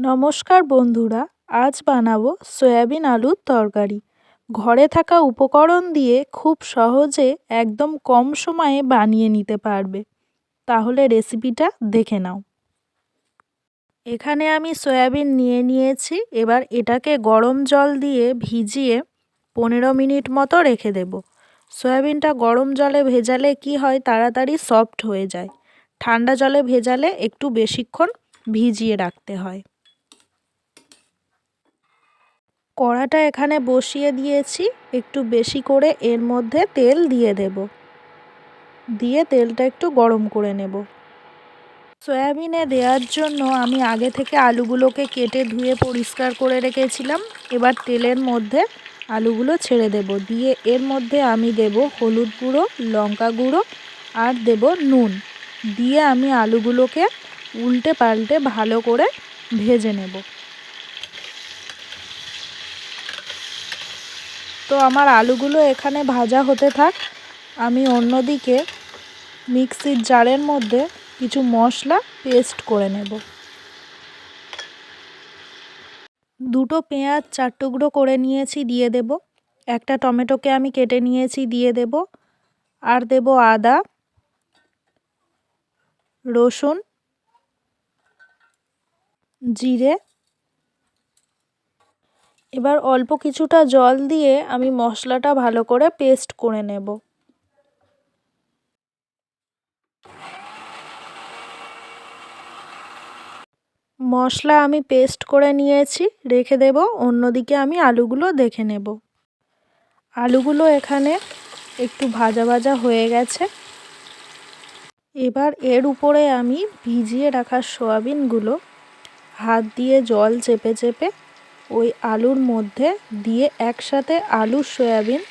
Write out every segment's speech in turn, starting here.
নমস্কার বন্ধুরা, আজ বানাবো সয়াবিন আলুর তরকারি। ঘরে থাকা উপকরণ দিয়ে খুব সহজে একদম কম সময়ে বানিয়ে নিতে পারবে। তাহলে রেসিপিটা দেখে নাও। এখানে আমি সয়াবিন নিয়ে নিয়েছি, এবার এটাকে গরম জল দিয়ে ভিজিয়ে পনেরো মিনিট মতো রেখে দেব। সয়াবিনটা গরম জলে ভেজালে কি হয় তাড়াতাড়ি সফট হয়ে যায়। ঠান্ডা জলে ভেজালে একটু বেশিক্ষণ ভিজিয়ে রাখতে হয়। কড়াটা এখানে বসিয়ে দিয়েছি। একটু বেশি করে এর মধ্যে তেল দিয়ে দেব। দিয়ে তেলটা একটু গরম করে নেব। সয়াবিনে দেওয়ার জন্য আমি আগে থেকে আলুগুলোকে কেটে ধুয়ে পরিষ্কার করে রেখেছিলাম। এবার তেলের মধ্যে আলুগুলো ছেড়ে দেব। দিয়ে এর মধ্যে আমি দেব হলুদ গুঁড়ো, লঙ্কা গুঁড়ো আর দেব নুন। দিয়ে আমি আলুগুলোকে উল্টে পাল্টে ভালো করে ভেজে নেব। তো আমার আলুগুলো এখানে ভাজা হতে থাক। আমি অন্যদিকে মিক্সির জারের মধ্যে কিছু মশলা পেস্ট করে নেব। দুটো পেঁয়াজ চার টুকরো করে নিয়েছি, দিয়ে দেব। একটা টমেটোকে আমি কেটে নিয়েছি, দিয়ে দেব। আর দেব আদা, রসুন, জিরে এবার অল্প কিছুটা জল দিয়ে আমি মশলাটা ভালো করে পেস্ট করে নেব। মশলা আমি পেস্ট করে নিয়েছি, রেখে দেব, অন্যদিকে আমি আলুগুলো দেখে নেব। আলুগুলো এখানে একটু ভাজা ভাজা হয়ে গেছে। এবার এর উপরে আমি ভিজিয়ে রাখা সয়াবিনগুলো, হাত দিয়ে জল চেপে চেপে ওই আলুর মধ্যে দিয়ে একসাথে আলু, সয়াবিন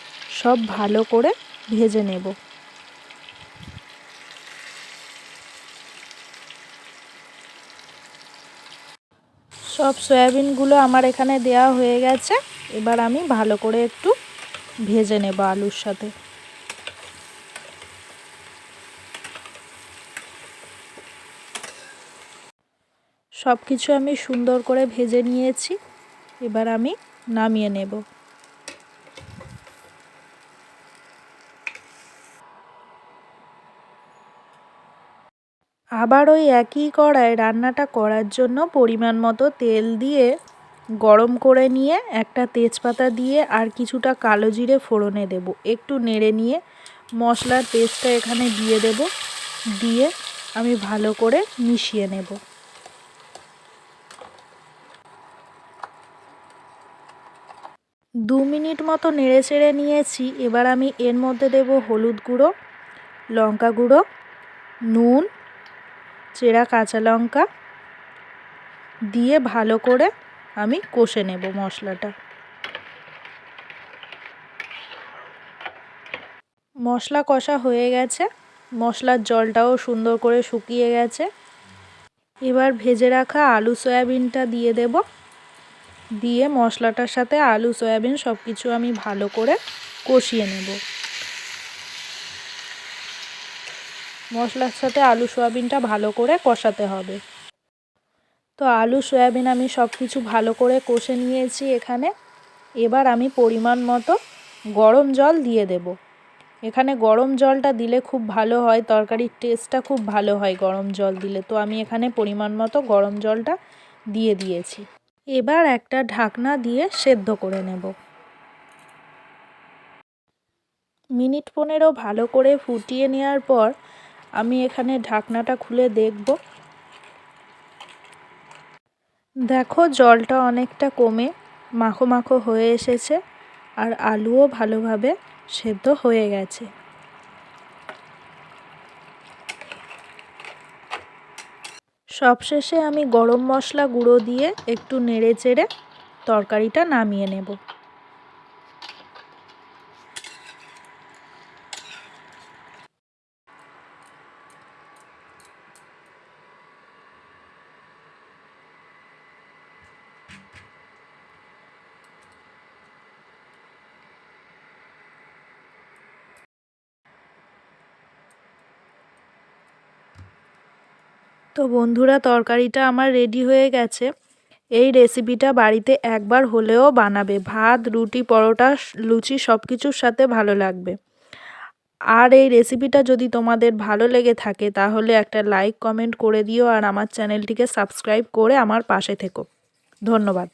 সব ভালো করে ভেজে নেব। সব সয়াবিনগুলো আমার এখানে দেয়া হয়ে গেছে। এবার আমি ভালো করে একটু ভেজে নেব আলুর সাথে। সব কিছু আমি সুন্দর করে ভেজে নিয়েছি। এবার আমি নামিয়ে নেব। আবার ওই একই কড়ায় রান্নাটা করার জন্য পরিমাণ মতো তেল দিয়ে গরম করে নিয়ে একটা তেজপাতা দিয়ে আর কিছুটা কালো জিরে ফোড়নে দেব। একটু নেড়ে নিয়ে মশলার পেস্টটা এখানে দিয়ে দেব। দিয়ে আমি ভালো করে মিশিয়ে নেব। দু মিনিট মতো নেড়ে চেড়ে নিয়েছি, এবার আমি এর মধ্যে দেব হলুদ গুঁড়ো, লঙ্কা গুঁড়ো, নুন, চেরা কাঁচা লঙ্কা দিয়ে ভালো করে আমি কষে নেব মশলাটা। মশলা কষা হয়ে গেছে, মশলার জলটাও সুন্দর করে শুকিয়ে গেছে। এবার ভেজে রাখা আলু সয়াবিনটা দিয়ে দেব। দিয়ে মশলাটার সাথে আলু, সয়াবিন সব কিছু আমি ভালো করে কষিয়ে নেব। মশলার সাথে আলু, সয়াবিনটা ভালো করে কষাতে হবে। তো আলু, সয়াবিন আমি সব কিছু ভালো করে কষে নিয়েছি এখানে। এবার আমি পরিমাণ মতো গরম জল দিয়ে দেব। এখানে গরম জলটা দিলে খুব ভালো হয়, তরকারির টেস্টটা খুব ভালো হয় গরম জল দিলে। তো আমি এখানে পরিমাণ মতো গরম জলটা দিয়ে দিয়েছি। এবার একটা ঢাকনা দিয়ে সেদ্ধ করে নেব। মিনিট পনেরো ভালো করে ফুটিয়ে নেওয়ার পর আমি এখানে ঢাকনাটা খুলে দেখব। দেখো জলটা অনেকটা কমে মাখো মাখো হয়ে এসেছে আর আলুও ভালোভাবে সেদ্ধ হয়ে গেছে। সবশেষে আমি গরম মশলা গুঁড়ো দিয়ে একটু নেড়ে চেড়ে তরকারিটা নামিয়ে নেব। তো বন্ধুরা, তরকারিটা আমার রেডি হয়ে গেছে। এই রেসিপিটা বাড়িতে একবার হলেও বানাবে। ভাত, রুটি, পরোটা, লুচি সব কিছুর সাথে ভালো লাগবে। আর এই রেসিপিটা যদি তোমাদের ভালো লেগে থাকে, তাহলে একটা লাইক কমেন্ট করে দিও আর আমার চ্যানেলটিকে সাবস্ক্রাইব করে আমার পাশে থেকো। ধন্যবাদ।